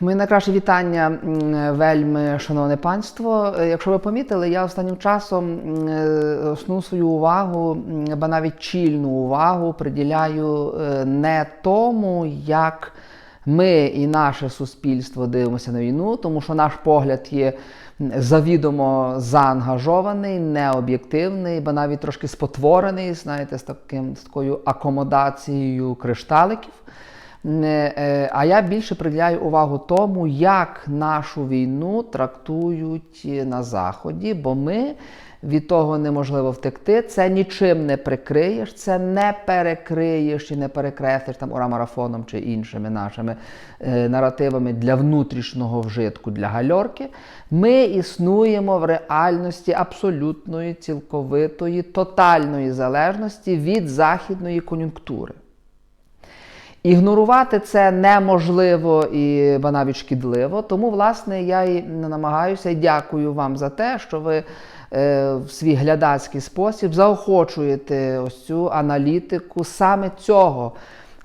Мої найкраще вітання, вельми шановне панство. Е, Якщо ви помітили, я останнім часом е, основну свою увагу, або навіть чільну увагу приділяю е, не тому, як ми і наше суспільство дивимося на війну, тому що наш погляд є завідомо заангажований, необ'єктивний, бо навіть трошки спотворений, знаєте, з таким з такою акомодацією кришталиків. Е, А я більше приділяю увагу тому, як нашу війну трактують е, на Заході, бо ми від того неможливо втекти. Це нічим не прикриєш, це не перекриєш і не перекреслиш там урамарафоном чи іншими нашими е, наративами для внутрішнього вжитку, для гальорки. Ми існуємо в реальності абсолютної, цілковитої, тотальної залежності від західної кон'юнктури. Ігнорувати це неможливо і ба навіть шкідливо. Тому, власне, я і намагаюся і дякую вам за те, що ви е, в свій глядацький спосіб заохочуєте ось цю аналітику саме цього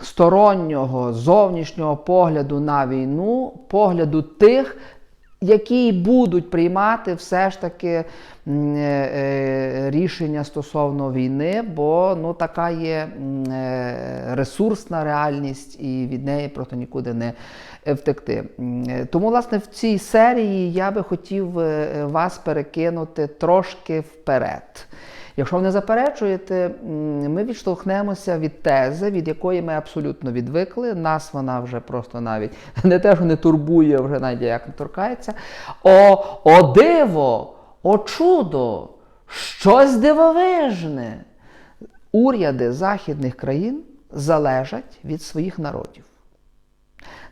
стороннього зовнішнього погляду на війну, погляду тих, які будуть приймати все ж таки е, е, рішення стосовно війни, бо ну, така є е, ресурсна реальність, і від неї просто нікуди не втекти. Тому, власне, в цій серії я би хотів вас перекинути трошки вперед. Якщо ви не заперечуєте, ми відштовхнемося від тези, від якої ми абсолютно відвикли. Нас вона вже просто навіть не те, що не турбує, вже навіть як не торкається. О, о диво! О чудо! Щось дивовижне! Уряди західних країн залежать від своїх народів.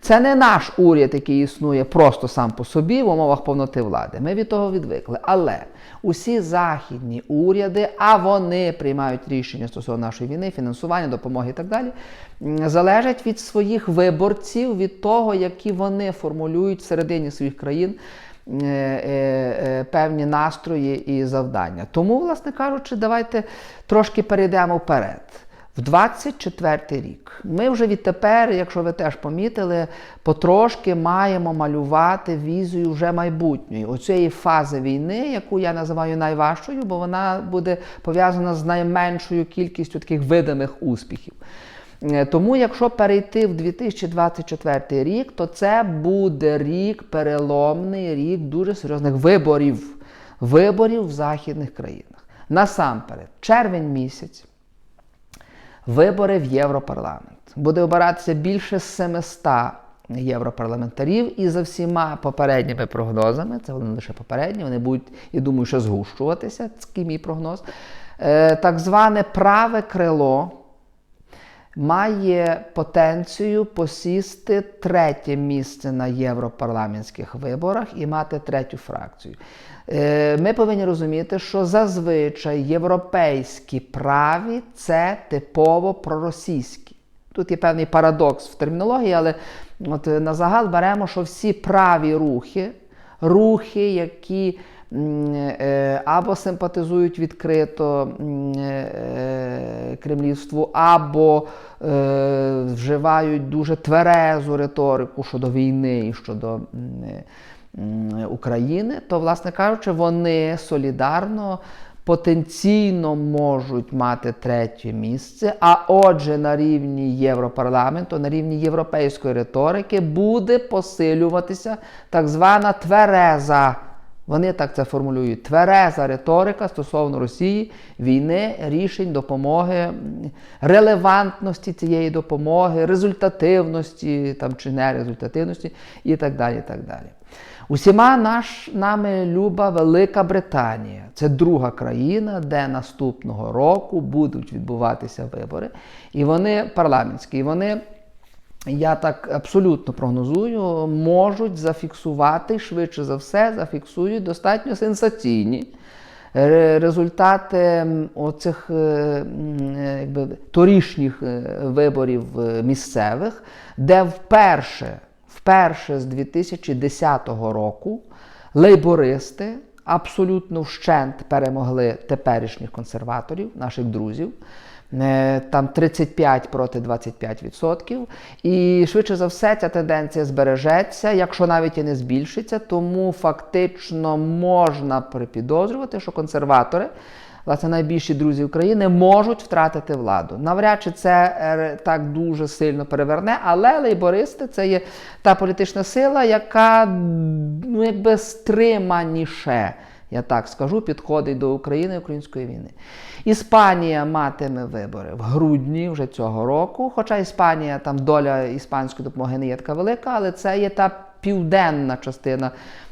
Це не наш уряд, який існує просто сам по собі в умовах повноти влади. Ми від того відвикли. Але усі західні уряди, а вони приймають рішення стосовно нашої війни, фінансування, допомоги і так далі, залежать від своїх виборців, від того, які вони формулюють всередині своїх країн. е, е, е, Певні настрої і завдання. Тому, власне кажучи, давайте трошки перейдемо вперед. В 24 рік ми вже відтепер, якщо ви теж помітили, потрошки маємо малювати візію вже майбутньої, оцієї фази війни, яку я називаю найважчою, бо вона буде пов'язана з найменшою кількістю таких видимих успіхів. Е, Тому, якщо перейти в 2024 рік, то це буде рік переломний, рік дуже серйозних виборів, виборів в західних країнах. Насамперед, червень місяць. Вибори в Європарламент. Буде обиратися більше 700 європарламентарів, і за всіма попередніми прогнозами, це вони лише попередні, вони будуть, я думаю, ще згущуватися, такий мій прогноз. Е, Так зване праве крило має потенцію посісти третє місце на європарламентських виборах і мати третю фракцію. Е, Ми повинні розуміти, що зазвичай європейські праві це типово проросійські. Тут є певний парадокс в термінології, але от на загал беремо, що всі праві рухи, рухи, які е, або симпатизують відкрито е, кремлівству, або е, вживають дуже тверезу риторику щодо війни і щодо е, України, то, власне кажучи, вони солідарно. Потенційно можуть мати третє місце, а отже, на рівні Європарламенту, на рівні європейської риторики буде посилюватися так звана твереза. Вони так це формулюють. Твереза риторика стосовно Росії, війни, рішень, допомоги, релевантності цієї допомоги, результативності там, чи нерезультативності і так далі. І так далі. Усіма наш, нами люба Велика Британія. Це друга країна, де наступного року будуть відбуватися вибори. І вони парламентські. І вони, я так абсолютно прогнозую, можуть зафіксувати, швидше за все, зафіксують достатньо сенсаційні результати м, оцих е, е, якби, торішніх е, виборів е, місцевих, де вперше вперше з 2010 року лейбористи абсолютно вщент перемогли теперішніх консерваторів, наших друзів. е, там 35 проти 25%. І швидше за все ця тенденція збережеться, якщо навіть і не збільшиться, тому фактично можна припідозрювати, що консерватори. Власне, найбільші друзі України можуть втратити владу. Навряд чи це е, так дуже сильно переверне, але лейбористи це є та політична сила, яка ну, якби стриманіше, я так скажу, підходить до України української війни. Іспанія матиме вибори в грудні вже цього року. Хоча Іспанія, там доля іспанської допомоги не є така велика, але це є та південна частина.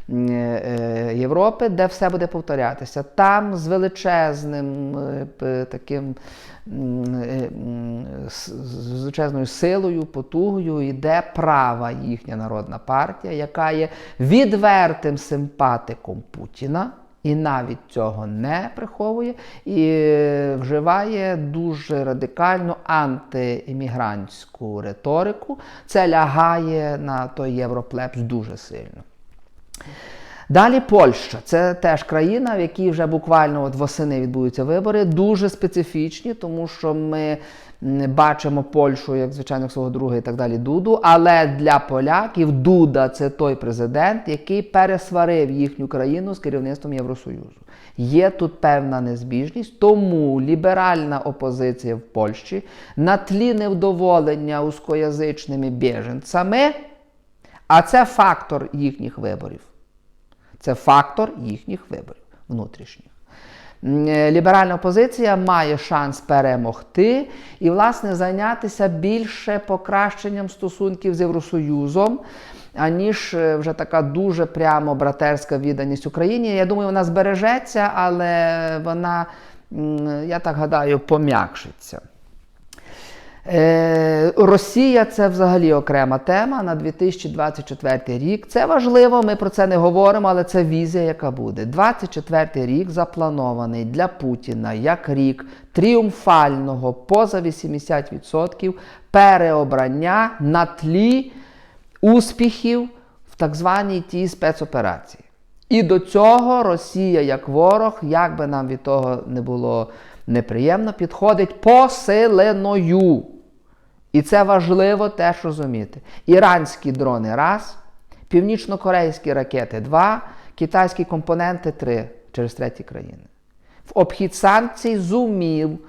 Е, е, Європи, де все буде повторятися. Там з величезним е, таким з величезною силою, потугою йде права їхня народна партія, яка є відвертим симпатиком Путіна. І навіть цього не приховує і вживає дуже радикальну антиіммігрантську риторику. Це лягає на той європлебс дуже сильно. Далі Польща. Це теж країна, в якій вже буквально от восени відбудуться вибори, дуже специфічні, тому що ми бачимо Польщу як звичайно свого друга і так далі Дуду. Але для поляків Дуда це той президент, який пересварив їхню країну з керівництвом Євросоюзу. Є тут певна незбіжність, тому ліберальна опозиція в Польщі на тлі невдоволення узкоязичними біженцями, а це фактор їхніх виборів. Це фактор їхніх виборів внутрішніх. Е, Ліберальна опозиція має шанс перемогти і, власне, зайнятися більше покращенням стосунків з Євросоюзом, аніж е, вже така дуже прямо братерська відданість Україні. Я думаю, вона збережеться, але вона, я так гадаю, пом'якшиться. Е, Росія це взагалі окрема тема на 2024 рік. Це важливо, ми про це не говоримо, але це візія, яка буде. 24 рік запланований для Путіна як рік тріумфального поза 80% переобрання на тлі успіхів в так званій тій спецоперації. І до цього Росія, як ворог, як би нам від того не було неприємно, підходить посиленою. І це важливо теж розуміти. Іранські дрони раз, північно-корейські ракети два, китайські компоненти три через треті країни. В обхід санкцій зумів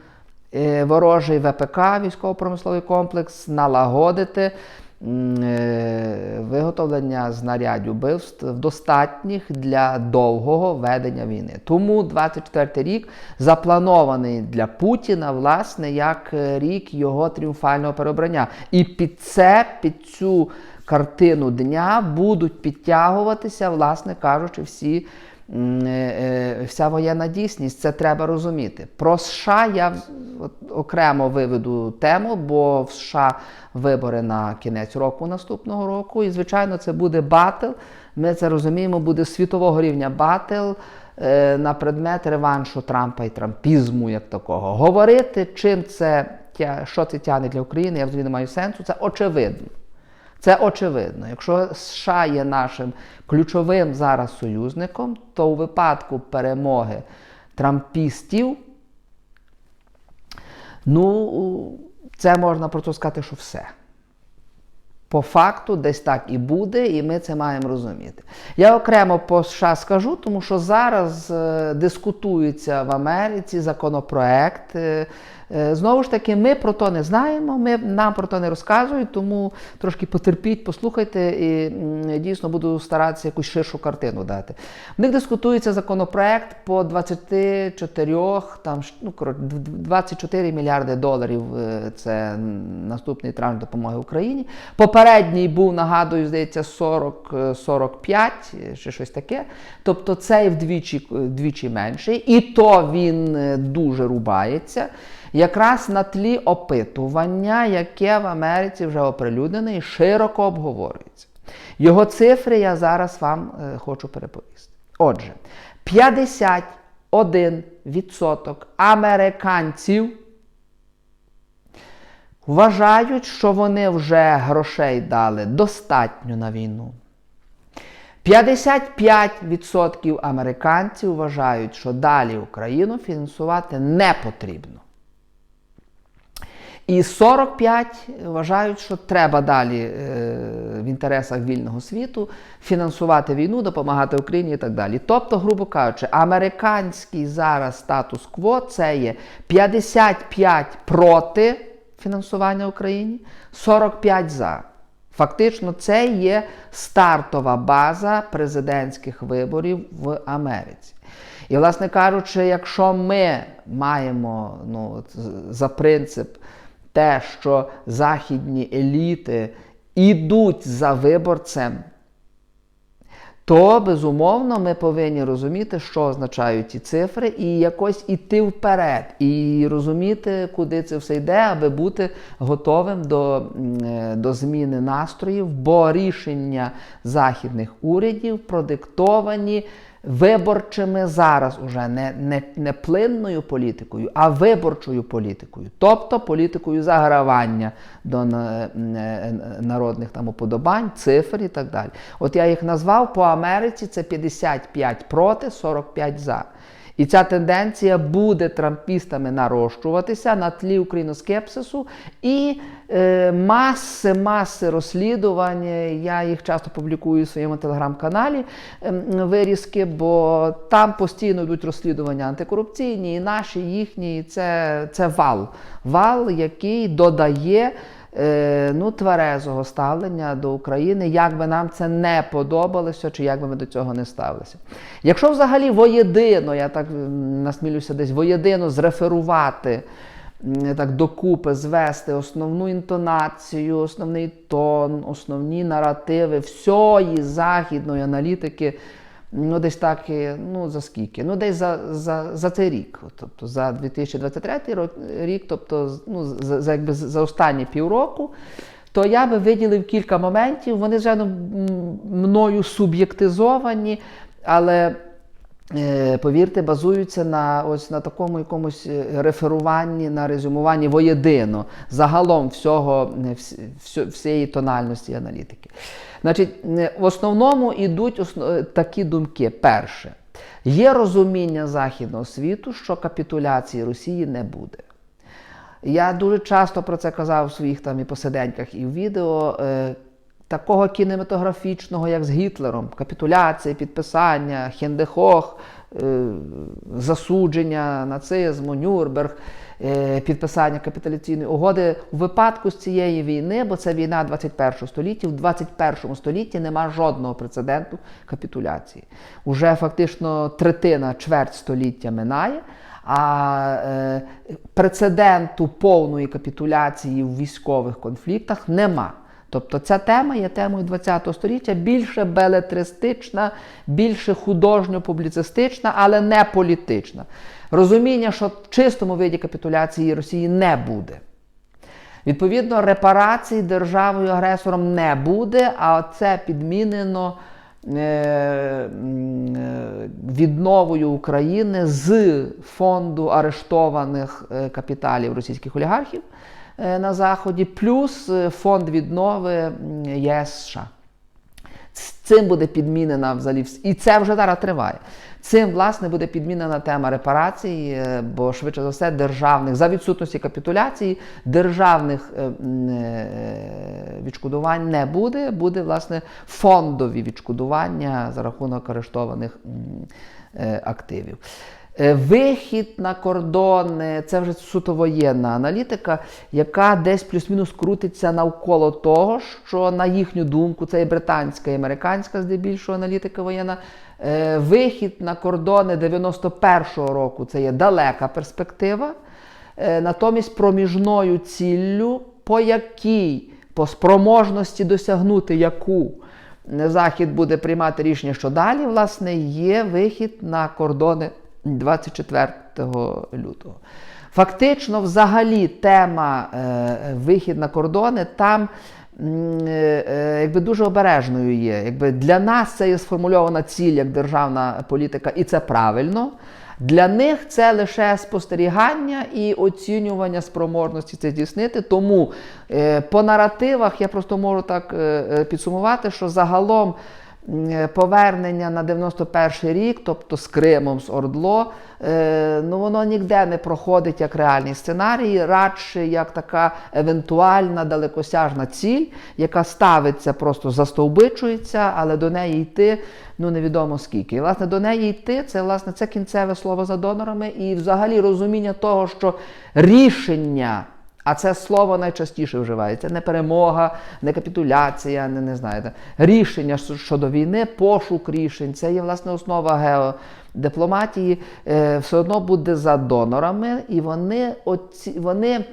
е, ворожий ВПК, військово-промисловий комплекс, налагодити виготовлення знарядь убивств достатніх для довгого ведення війни. Тому 24 рік запланований для Путіна, власне, як е, рік його тріумфального переобрання. І під це, під цю картину дня будуть підтягуватися, власне кажучи, всі. Е, е, Вся воєнна дійсність, це треба розуміти. Про США я окремо виведу тему, бо в США вибори на кінець року наступного року. І, звичайно, це буде батл. Ми це розуміємо, буде світового рівня батл е, на предмет реваншу Трампа і трампізму як такого. Говорити, чим це що це тягне для України, я взагалі не маю сенсу. Це очевидно. Це очевидно. Якщо США є нашим ключовим зараз союзником, то у випадку перемоги трампістів, ну, це можна просто сказати, що все. По факту десь так і буде, і ми це маємо розуміти. Я окремо по США скажу, тому що зараз е, дискутується в Америці законопроект. Е, знову ж таки, ми про то не знаємо, ми, нам про то не розказують, тому трошки потерпіть, послухайте, і дійсно буду старатися якусь ширшу картину дати. В них дискутується законопроект по 24, там, ну, коротше, д- д- 24 мільярди доларів. е, Це наступний транш допомоги Україні. Попередній був, нагадую, здається, 40, е, 45 чи щось таке. Тобто цей вдвічі, вдвічі менший, і то він дуже рубається. Якраз на тлі опитування, яке в Америці вже оприлюднене і широко обговорюється. Його цифри я зараз вам е, хочу переповісти. Отже, 51% американців вважають, що вони вже грошей дали достатньо на війну. 55% американців вважають, що далі Україну фінансувати не потрібно. І 45 вважають, що треба далі е, в інтересах вільного світу фінансувати війну, допомагати Україні і так далі. Тобто, грубо кажучи, американський зараз статус-кво це є 55 проти фінансування Україні, 45 за. Фактично, це є стартова база президентських виборів в Америці. І, власне кажучи, якщо ми маємо ну, за принцип те, що західні еліти ідуть за виборцем, то безумовно ми повинні розуміти, що означають ці цифри, і якось іти вперед, і розуміти, куди це все йде, аби бути готовим до, е, до зміни настроїв, бо рішення західних урядів продиктовані виборчими зараз уже не, не, не плинною політикою, а виборчою політикою, тобто політикою загравання до на- е, народних там уподобань, цифр і так далі. От я їх назвав по Америці це 55 проти, 45 за. І ця тенденція буде трампістами нарощуватися на тлі україноскепсису і е, маси, маси розслідувань. Я їх часто публікую у своєму телеграм-каналі ем, вирізки, бо там постійно йдуть розслідування антикорупційні, і наші, їхні. І це, це вал. Вал, який додає е, ну, тверезого ставлення до України, як би нам це не подобалося, чи як би ми до цього не ставилися. Якщо взагалі воєдино, я так насмілюся десь воєдино зреферувати. Так докупи звести основну інтонацію, основний тон, основні наративи всієї західної аналітики, ну десь так, ну за скільки? Ну десь за, за, за цей рік, тобто за 2023 рок- рік, тобто ну, за, за, якби за останні півроку, то я би виділив кілька моментів. Вони, звичайно, мною суб'єктизовані, але. Е, Повірте, базуються на ось на такому якомусь е, реферуванні, на резюмуванні воєдино загалом всього, е, всієї тональності аналітики. Значить, в основному йдуть такі думки. Перше, є розуміння Західного світу, що капітуляції Росії не буде. Я дуже часто про це казав в своїх там і посиденьках, і в відео. Такого кінематографічного, як з Гітлером, капітуляція, підписання, Хендехох, е, засудження нацизму, Нюрнберг, е, підписання капітуляційної угоди у випадку з цієї війни, бо це війна 21 століття, в 21 столітті нема жодного прецеденту капітуляції. Уже фактично третина, чверть століття минає. А е, прецеденту повної капітуляції в військових конфліктах нема. Тобто ця тема є темою ХХ століття більше белетристична, більше художньо-публіцистична, але не політична. Розуміння, що в чистому виді капітуляції Росії не буде. Відповідно, репарацій державою агресором не буде, а це підмінено е, е, відновою України з фонду арештованих е, капіталів російських олігархів на Заході, плюс е, фонд віднови ЄС США. Цим буде підмінена взагалі, і це вже зараз триває. Цим, власне, буде підмінена тема репарацій, е, бо швидше за все державних за відсутності капітуляції державних е, е, відшкодувань не буде. Буде власне фондові відшкодування за рахунок арештованих е, активів. Е, Вихід на кордони це вже суто воєнна аналітика, яка десь плюс-мінус крутиться навколо того, що на їхню думку, це і британська, і американська здебільшого аналітика воєнна. е, Вихід на кордони 91-го року це є далека перспектива. Е, Натомість проміжною ціллю, по якій, по спроможності досягнути яку Захід буде приймати рішення, що далі, власне, є вихід на кордони 24 лютого. Фактично, взагалі, тема е, вихід на кордони там е, е, якби дуже обережною є. Якби для нас це є сформульована ціль як державна політика, і це правильно. Для них це лише спостерігання і оцінювання спроможності це здійснити. Тому е, по наративах я просто можу так е, е, підсумувати, що загалом повернення на 91 рік, тобто з Кримом, з Ордло, е, ну воно ніде не проходить як реальний сценарій, радше як така евентуальна далекосяжна ціль, яка ставиться, просто застовбичується, але до неї йти ну невідомо скільки. І власне до неї йти це власне це кінцеве слово за донорами, і взагалі розуміння того, що рішення. А це слово найчастіше вживається. Не перемога, не капітуляція, не, не знаєте. Рішення щодо війни, пошук рішень. Це є власне основа геодипломатії. Е, все одно буде за донорами, і вони, оці, вони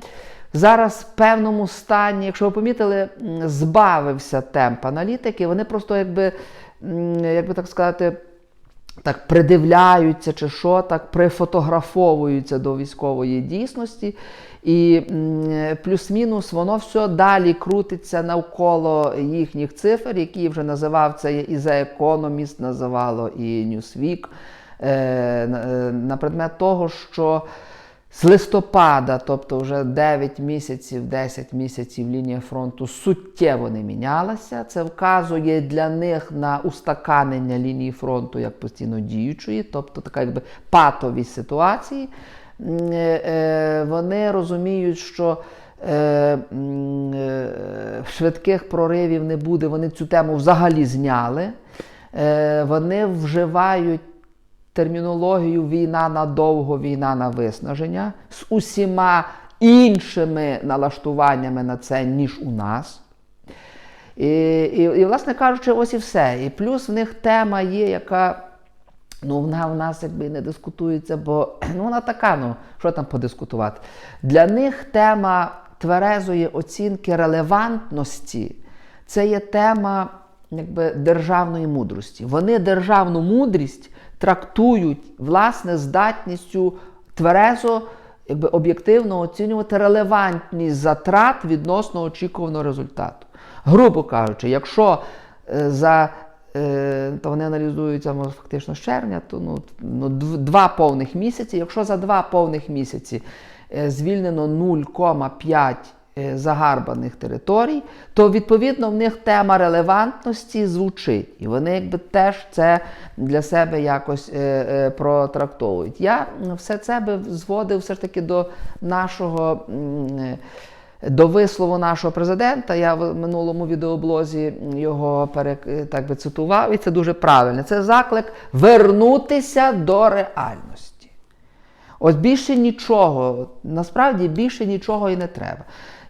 зараз в певному стані, якщо ви помітили, збавився темп аналітики. Вони просто якби, як би так сказати так придивляються чи що, так прифотографовуються до військової дійсності. І плюс-мінус воно все далі крутиться навколо їхніх цифр, які вже називав це і The Economist, називало і Newsweek, е, е, на предмет того, що з листопада, тобто вже 9 місяців, 10 місяців лінія фронту суттєво не мінялася. Це вказує для них на устаканення лінії фронту як постійно діючої, тобто така якби патові ситуації. Е, е, Вони розуміють, що е, швидких проривів не буде. Вони цю тему взагалі зняли. Вони вживають термінологію війна надовго, війна на виснаження з усіма іншими налаштуваннями на це, ніж у нас. І, і, і, власне кажучи, ось і все. І плюс в них тема є, яка ну, вона в нас якби не дискутується, бо ну, вона така, ну, що там подискутувати. Для них тема тверезої оцінки релевантності це є тема якби, державної мудрості. Вони державну мудрість трактують власне здатністю тверезо, якби об'єктивно оцінювати релевантність затрат відносно очікуваного результату. Грубо кажучи, якщо е, за е, то вони аналізуються фактично з червня, то ну, ну, два повних місяці. Якщо за два повних місяці е, звільнено 0,5 е, загарбаних територій, то відповідно в них тема релевантності звучить. І вони якби теж це для себе якось е, е, протрактовують. Я все це би зводив все ж таки до нашого. е, до вислову нашого президента, я в минулому відеоблозі його так би цитував, і це дуже правильно. Це заклик вернутися до реальності. Ось більше нічого, насправді більше нічого і не треба.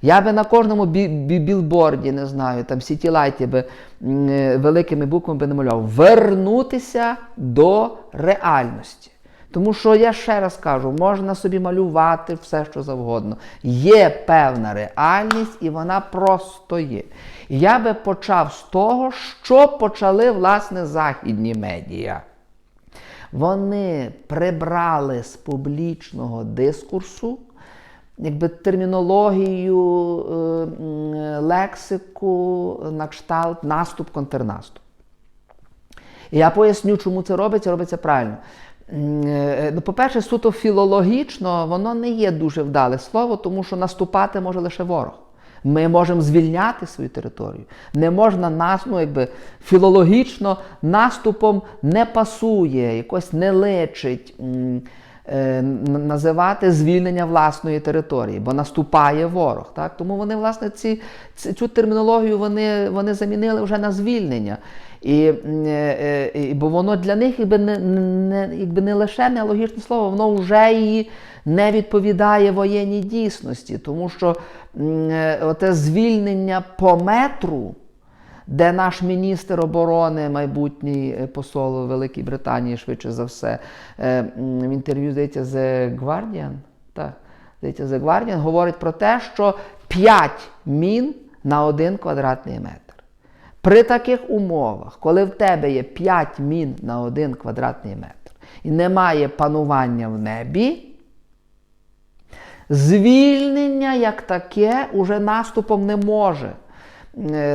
Я би на кожному бі- бі- білборді, не знаю, там сітілайті би е, великими буквами би намалював вернутися до реальності. Тому що я ще раз кажу, можна собі малювати все, що завгодно. Є певна реальність, і вона просто є. Я би почав з того, що почали власне західні медіа. Вони прибрали з публічного дискурсу якби, термінологію, е, лексику на кшталт наступ, контрнаступ. І я поясню, чому це робиться, робиться правильно. Е, Ну, по-перше, суто філологічно воно не є дуже вдале слово, тому що наступати може лише ворог. Ми можемо звільняти свою територію. Не можна нас, ну якби філологічно наступом не пасує, якось не личить е, називати звільнення власної території, бо наступає ворог. Так? Тому вони, власне, ці, цю термінологію вони, вони замінили вже на звільнення. І, е, е, і, бо воно для них якби не, не, якби не лише неологічне слово, воно вже її не відповідає воєнній дійсності, тому що е, оте звільнення по метру, де наш міністр оборони, майбутній е, посол Великій Британії, швидше за все, е, в інтерв'ю здається The Guardian, так, здається, The Guardian говорить про те, що 5 мін на один квадратний метр. При таких умовах, коли в тебе є 5 мін на один квадратний метр і немає панування в небі, звільнення як таке уже наступом не може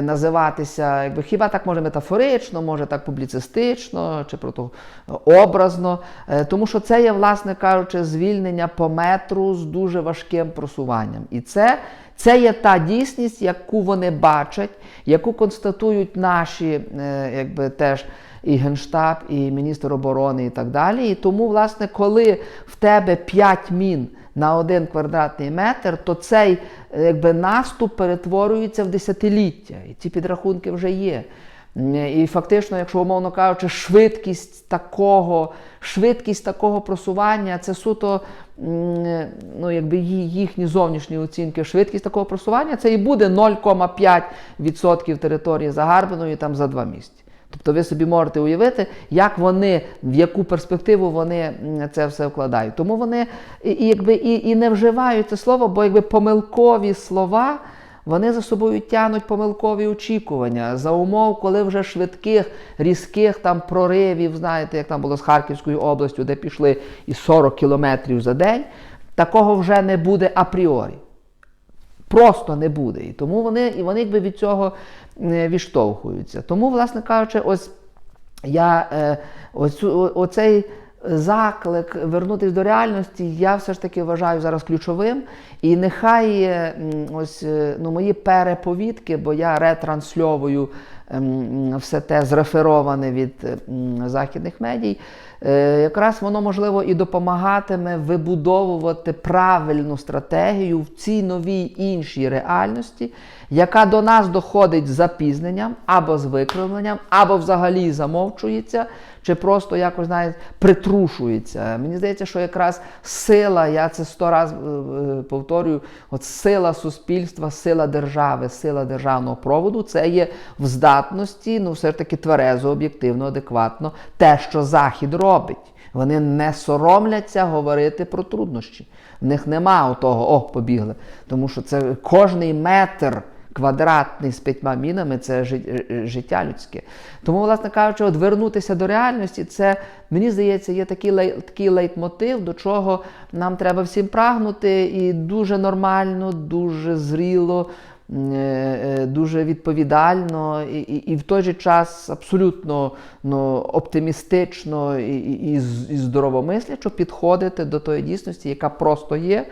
називатися, якби, хіба так може метафорично, може так публіцистично чи просто образно, Е, тому що це є, власне кажучи, звільнення по метру з дуже важким просуванням. І це Це є та дійсність, яку вони бачать, яку констатують наші, е, якби теж і Генштаб, і міністр оборони, і так далі. І тому, власне, коли в тебе 5 мін на один квадратний метр, то цей е, якби, наступ перетворюється в десятиліття. І ці підрахунки вже є. І фактично, якщо умовно кажучи, швидкість такого, швидкість такого просування це суто ну, якби їхні зовнішні оцінки. Швидкість такого просування це і буде 0,5% території загарбаної там за два місяці. Тобто ви собі можете уявити, як вони, в яку перспективу вони це все вкладають. Тому вони і, якби, і, і не вживають це слово, бо якби помилкові слова. Вони за собою тягнуть помилкові очікування за умов, коли вже швидких, різких там проривів, знаєте, як там було з Харківською областю, де пішли і 40 кілометрів за день, такого вже не буде апріорі. Просто не буде. І тому вони, і вони якби від цього е, відштовхуються. Тому, власне кажучи, ось я е, ось, оцей заклик вернутися до реальності, я все ж таки вважаю зараз ключовим. І нехай е, ось ну, мої переповідки, бо я ретрансльовую ем, все те зрефероване від західних медій, якраз воно можливо і допомагатиме вибудовувати правильну стратегію в цій новій іншій реальності, яка до нас доходить з запізненням або з викривленням, або взагалі замовчується, чи просто якось знаєте, притрушується. Мені здається, що якраз сила, я це сто разів повторюю, от сила суспільства, сила держави, сила державного проводу це є в здатності, ну все ж таки тверезо, об'єктивно, адекватно, те, що Захід робить. Вони не соромляться говорити про труднощі. В них нема того, о, побігли. Тому що це кожний метр квадратний з п'ятьма мінами це жи- життя людське. Тому, власне кажучи, от вернутися до реальності, це, мені здається, є такий, лей, такий лейтмотив, до чого нам треба всім прагнути, і дуже нормально, дуже зріло. е, е, Дуже відповідально і, і, і в той же час абсолютно ну, оптимістично і, і, і здоровомислячо підходити до тої дійсності, яка просто є,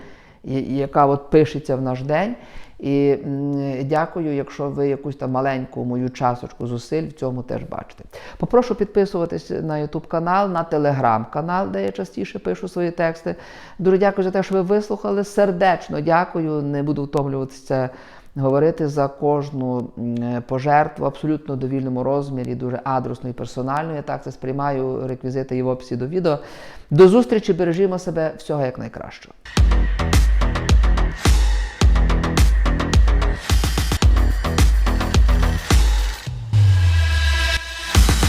і, і яка от пишеться в наш день. І дякую, якщо ви якусь там маленьку мою часточку зусиль в цьому теж бачите. Попрошу підписуватись на YouTube канал, на Telegram канал, де я частіше пишу свої тексти. Дуже дякую за те, що ви вислухали. Сердечно дякую. Не буду втомлюватися говорити за кожну пожертву абсолютно довільному розмірі, дуже адресно і персонально. Я так це сприймаю. Реквізити є в описі до відео. До зустрічі, бережімо себе, всього як найкращого.